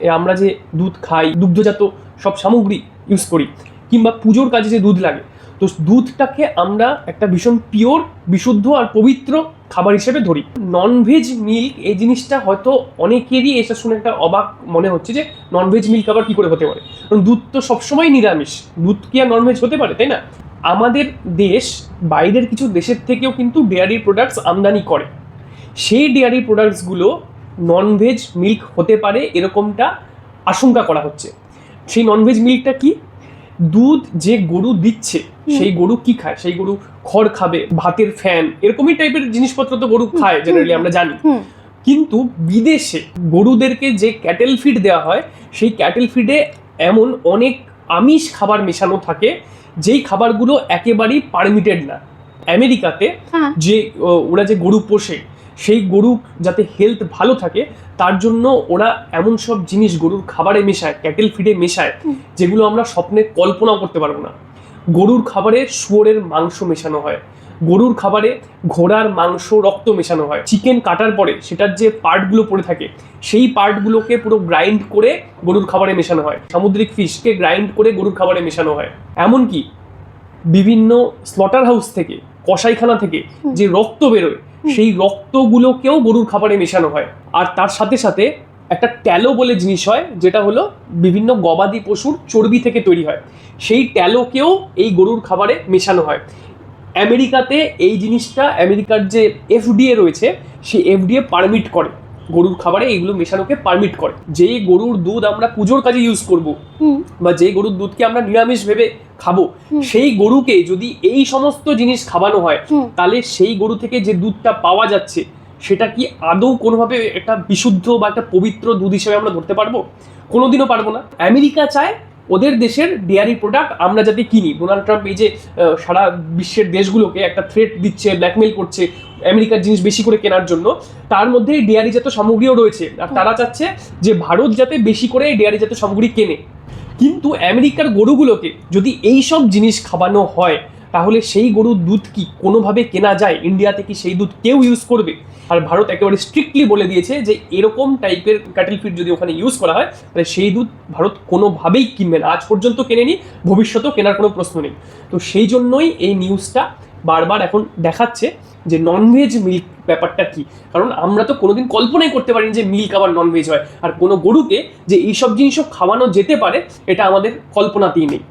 আমরা যে দুধ খাই, দুগ্ধজাত সব সামগ্রী ইউজ করি, কিংবা পুজোর কাজে যে দুধ লাগে, তো দুধটাকে আমরা একটা ভীষণ পিওর বিশুদ্ধ আর পবিত্র খাবার হিসেবে ধরি। ননভেজ মিল্ক এই জিনিসটা হয়তো অনেকেরই এটা শুনে একটা অবাক মনে হচ্ছে যে ননভেজ মিল্ক আবার কী করে হতে পারে? কারণ দুধ তো সবসময় নিরামিষ, দুধ কি আর ননভেজ হতে পারে, তাই না? আমাদের দেশ, বাইরের কিছু দেশের থেকেও কিন্তু ডেয়ারি প্রোডাক্টস আমদানি করে। সেই ডেয়ারি প্রোডাক্টসগুলো ননভেজ মিল্ক হতে পারে এরকমটা আশঙ্কা করা হচ্ছে। সেই ননভেজ মিল্কটা কি? দুধ যে গরু দিচ্ছে সেই গরু কি খায়? সেই গরু খড় খাবে ভাতের ফ্যান এরকমই টাইপের জিনিসপত্র তো গরু খায় জেনারেলি আমরা জানি। কিন্তু বিদেশে গরুদেরকে যে ক্যাটেল ফিড দেওয়া হয় সেই ক্যাটেল ফিডে এমন অনেক আমিষ খাবার মেশানো থাকে যেই খাবারগুলো একেবারেই পারমিটেড না। আমেরিকাতে হ্যাঁ। যে ওরা যে গরু পোষে সেই গরু যাতে হেলথ ভালো থাকে তার জন্য ওরা এমন সব জিনিস গরুর খাবারে মেশায় ক্যাটেল ফিডে মেশায় যেগুলো আমরা স্বপ্নে কল্পনাও করতে পারব না। গরুর খাবারে শুয়োরের মাংস মেশানো হয় গরুর খাবারে ঘোড়ার মাংস রক্ত মেশানো হয় চিকেন কাটার পরে সেটার যে পার্টগুলো পড়ে থাকে সেই পার্টগুলোকে পুরো গ্রাইন্ড করে গরুর খাবারে মেশানো হয়। সামুদ্রিক ফিশকে গ্রাইন্ড করে গরুর খাবারে মেশানো হয়। এমনকি বিভিন্ন স্লটার হাউস থেকে কসাইখানা থেকে যে রক্ত বেরোয়। সেই রক্তগুলোকেও গরুর খাবারে মেশানো হয়। আর তার সাথে সাথে একটা ট্যালো বলে জিনিস হয়, যেটা হলো বিভিন্ন গবাদি পশুর চর্বি থেকে তৈরি হয়। সেই ট্যালোকেও এই গরুর খাবারে মেশানো হয়। আমেরিকাতে এই জিনিসটা, আমেরিকার যে এফডিএ রয়েছে, সেই এফডিএ পারমিট করে। গরুর খাবারে এইগুলো মেশানোকে পারমিট করে। যেই গরুর দুধ আমরা পুজোর কাজে ইউজ করব বা যেই গরুর দুধকে আমরা নিরামিষ ভেবে খাব সেই গরুকে যদি এই সমস্ত জিনিস খাওয়ানো হয় তাহলে সেই গরু থেকে যে দুধটা পাওয়া যাচ্ছে সেটা কি আদৌ কোনোভাবে একটা বিশুদ্ধ বা একটা পবিত্র দুধ হিসেবে আমরা ধরতে পারব? কোনোদিনও পারব না। আমেরিকা চায় ওদের দেশের ডেয়ারি প্রোডাক্ট আমরা যাতে কিনি। ডোনাল্ড ট্রাম্প এই যে সারা বিশ্বের দেশগুলোকে একটা থ্রেট দিচ্ছে ব্ল্যাকমেল করছে, আমেরিকার জিনিস বেশি করে কেনার জন্য, তার মধ্যে ডেয়ারি জাত সামগ্রীও রয়েছে। আর তারা চাচ্ছে যে ভারত যাতে বেশি করে ডেয়ারি জাত সামগ্রী কেনে। কিন্তু আমেরিকার গরুগুলোকে যদি এই সব জিনিস খাওয়ানো হয়, তাহলে সেই গরুর দুধ কি কোনোভাবে কেনা যায়? ইন্ডিয়াতে কি সেই দুধ কেউ ইউজ করবে? আর ভারত একেবারে স্ট্রিক্টলি বলে দিয়েছে যে এরকম টাইপের ক্যাটেল ফিড যদি ওখানে ইউজ করা হয়, তাহলে সেই দুধ ভারত কোনোভাবেই কিনবে না। আজ পর্যন্ত কেনেনি, ভবিষ্যতেও কেনার কোনো প্রশ্ন নেই। তো সেই জন্যই এই নিউজটা বারবার এখন দেখাচ্ছে যে ননভেজ মিল্ক ব্যাপারটা কি? কারণ আমরা তো কোনোদিন কল্পনাই করতে পারিনি যে মিল্ক আবার ননভেজ হয়। আর কোনো গরুকে যে এইসব জিনিসও খাওয়ানো যেতে পারে, এটা আমাদের কল্পনাতেই নেই।